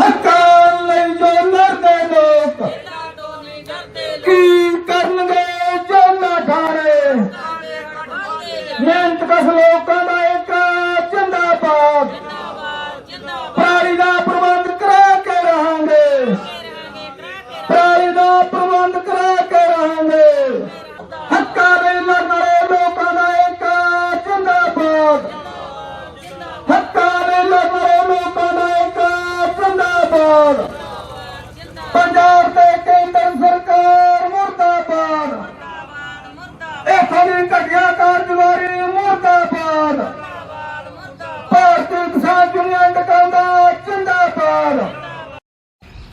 ਹੱਕਾਂ ਲਈ ਜੋ ਲੜਦੇ ਲੋਕ, ਕੀ ਕਰਨਗੇ ਜੋ ਨਾ ਮਿਹਨਤ ਕਸ ਲੋਕਾਂ ਦਾ ਇੱਕ ਜਿੰਦਾਬਾਦ। ਪਰਾਲੀ ਦਾ ਪ੍ਰਬੰਧ ਕਰਾ ਕੇ ਰਹਾਂਗੇ। ਪਰਾਲੀ ਦਾ ਪ੍ਰਬੰਧ ਕਰਾ ਕੇ ਰਹਾਂਗੇ।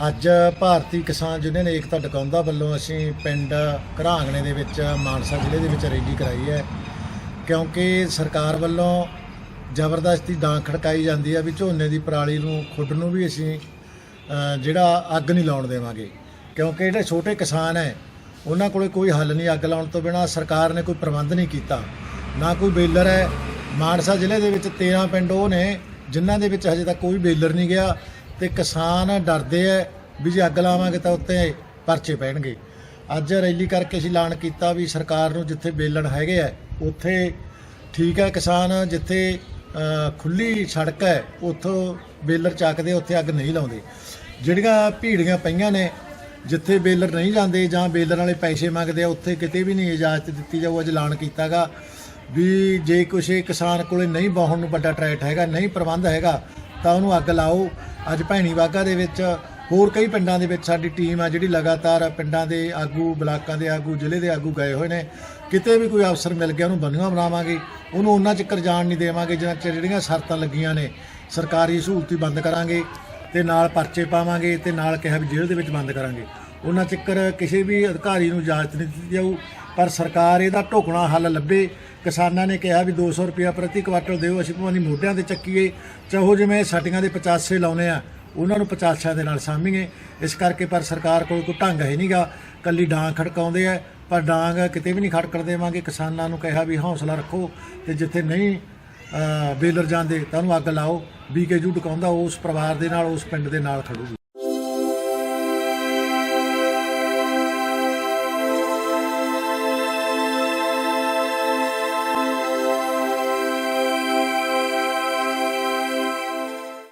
ਅੱਜ ਭਾਰਤੀ ਕਿਸਾਨ ਯੂਨੀਅਨ ਏਕਤਾ ਟਿਕਾਉਂਦਾ ਵੱਲੋਂ ਅਸੀਂ ਪਿੰਡ ਘਰਾਂਗਣੇ ਦੇ ਵਿੱਚ, ਮਾਨਸਾ ਜ਼ਿਲ੍ਹੇ ਦੇ ਵਿੱਚ ਰੈਲੀ ਕਰਾਈ ਹੈ। ਕਿਉਂਕਿ ਸਰਕਾਰ ਵੱਲੋਂ ਜ਼ਬਰਦਸਤੀ ਡਾਂਗ ਖੜਕਾਈ ਜਾਂਦੀ ਹੈ ਵੀ ਝੋਨੇ ਦੀ ਪਰਾਲੀ ਨੂੰ, ਖੁੱਡ ਨੂੰ ਵੀ ਅਸੀਂ ਜਿਹੜਾ ਅੱਗ ਨਹੀਂ ਲਾਉਣ ਦੇਵਾਂਗੇ। ਕਿਉਂਕਿ ਜਿਹੜੇ ਛੋਟੇ ਕਿਸਾਨ ਹੈ, ਉਹਨਾਂ ਕੋਲੇ ਕੋਈ ਹੱਲ ਨਹੀਂ ਅੱਗ ਲਾਉਣ ਤੋਂ ਬਿਨਾ, ਸਰਕਾਰ ਨੇ ਕੋਈ ਪ੍ਰਬੰਧ ਨਹੀਂ ਕੀਤਾ। ਨਾ ਕੋਈ ਬੇਲਰ ਹੈ। ਮਾਨਸਾ ਜ਼ਿਲ੍ਹੇ ਦੇ ਵਿੱਚ 13 ਪਿੰਡ ਉਹ ਨੇ, ਜਿਨ੍ਹਾਂ ਦੇ ਵਿੱਚ ਹਜੇ ਤੱਕ ਕੋਈ ਬੇਲਰ ਨਹੀਂ ਗਿਆ। ਤੇ ਕਿਸਾਨ ਡਰਦੇ ਐ ਵੀ ਜੇ ਅੱਗ ਲਾਵਾਂਗੇ ਤਾਂ ਉੱਤੇ ਪਰਚੇ ਪੈਣਗੇ। ਅੱਜ ਰੈਲੀ ਕਰਕੇ ਅਸੀਂ ਐਲਾਨ ਕੀਤਾ ਵੀ ਸਰਕਾਰ ਨੂੰ ਜਿੱਥੇ ਬੇਲਣ ਹੈਗੇ ਐ ਉੱਥੇ ਠੀਕ ਹੈ ਕਿਸਾਨ ਜਿੱਥੇ ਅ, ਖੁੱਲੀ ਸੜਕ ਹੈ ਉੱਥੋਂ ਬੇਲਰ ਚੱਕਦੇ ਉੱਥੇ ਅੱਗ ਨਹੀਂ ਲਾਉਂਦੇ। ਜਿਹੜੀਆਂ ਭੀੜੀਆਂ ਪਈਆਂ ਨੇ ਜਿੱਥੇ ਬੇਲਰ ਨਹੀਂ ਜਾਂਦੇ ਜਾਂ ਬੇਲਰ ਵਾਲੇ ਪੈਸੇ ਮੰਗਦੇ ਆ ਉੱਥੇ ਕਿਤੇ ਵੀ ਨਹੀਂ ਇਜਾਜ਼ਤ ਦਿੱਤੀ ਜਾਊ ਅੱਜ ਐਲਾਨ ਕੀਤਾਗਾ ਵੀ ਜੇ ਕੁਛ ਕਿਸਾਨ ਕੋਲੇ ਨਹੀਂ ਵਾਹਣ ਨੂੰ ਵੱਡਾ ਟਰੈਕਟ ਹੈਗਾ ਨਹੀਂ ਪ੍ਰਬੰਧ ਹੈਗਾ ਤਾਂ ਉਹਨੂੰ ਅੱਗ ਲਾਓ। ਅੱਜ ਭੈਣੀ ਵਾਗਾ ਦੇ ਵਿੱਚ ਹੋਰ ਕਈ ਪਿੰਡਾਂ ਦੇ ਵਿੱਚ ਸਾਡੀ ਟੀਮ ਆ ਜਿਹੜੀ ਲਗਾਤਾਰ ਪਿੰਡਾਂ ਦੇ ਆਗੂ, ਬਲਾਕਾਂ ਦੇ ਆਗੂ, ਜ਼ਿਲ੍ਹੇ ਦੇ ਆਗੂ ਗਏ ਹੋਏ ਨੇ। ਕਿਤੇ ਵੀ ਕੋਈ ਅਫਸਰ ਮਿਲ ਗਿਆ, ਉਹਨੂੰ ਬੰਨ੍ਹੀਆਂ ਬਣਾਵਾਂਗੇ। ਉਹਨੂੰ ਉਹਨਾਂ ਚੱਕਰ ਜਾਣ ਨਹੀਂ ਦੇਵਾਂਗੇ ਜਿਨ੍ਹਾਂ 'ਚ ਜਿਹੜੀਆਂ ਸ਼ਰਤਾਂ ਲੱਗੀਆਂ ਨੇ। ਸਰਕਾਰੀ ਸਹੂਲਤੀ ਬੰਦ ਕਰਾਂਗੇ ਤੇ ਨਾਲ ਪਰਚੇ ਪਾਵਾਂਗੇ ਤੇ ਨਾਲ ਕਿਹਾ ਵੀ ਜੇਲ੍ਹ ਦੇ ਵਿੱਚ ਬੰਦ ਕਰਾਂਗੇ। ਉਹਨਾਂ ਚੱਕਰ ਕਿਸੇ ਵੀ ਅਧਿਕਾਰੀ ਨੂੰ ਇਜਾਜ਼ਤ ਨਹੀਂ ਦਿੱਤੀ ਜਾਊ। ਪਰ ਸਰਕਾਰ ਇਹਦਾ ਢੋਕਣਾ ਹੱਲ ਲੱਭੇ। ਕਿਸਾਨਾਂ ਨੇ ਕਿਹਾ ਵੀ 200 ਰੁਪਇਆ ਪ੍ਰਤੀ ਕੁਆਟਲ ਦਿਓ, ਅਸੀਂ ਭਾਵੇਂ ਮੋਢਿਆਂ ਤੇ ਚੱਕੀਏ। ਚਾਹੋ ਜਿਵੇਂ ਸਾਡੀਆਂ ਦੇ 85 ਲਾਉਨੇ ਆ, ਉਹਨਾਂ ਨੂੰ 50 ਦੇ ਨਾਲ ਸਾਂਭੀਏ। ਇਸ ਕਰਕੇ ਪਰ ਸਰਕਾਰ ਕੋਲ ਕੋਈ ਢੰਗ ਹੈ ਨਹੀਂਗਾ। ਕੱਲੀ ਡਾਂਗ ਖੜਕਾਉਂਦੇ ਆ, ਪਰ ਡਾਂਗ ਕਿਤੇ ਵੀ ਨਹੀਂ ਖੜਕਣ ਦੇਵਾਂਗੇ। ਕਿਸਾਨਾਂ ਨੂੰ ਕਿਹਾ ਵੀ ਹੌਸਲਾ ਰੱਖੋ ਤੇ ਜਿੱਥੇ ਨਹੀਂ ਬੇਲਰ ਜਾਂਦੇ, ਤਾਂ ਉਹਨੂੰ ਅੱਗ ਲਾਓ। ਬੀਕੇ ਜੂ ਟਿਕਾਉਂਦਾ ਉਸ ਪਰਿਵਾਰ ਦੇ ਨਾਲ, ਉਸ ਪਿੰਡ ਦੇ ਨਾਲ ਖੜੂਗੀ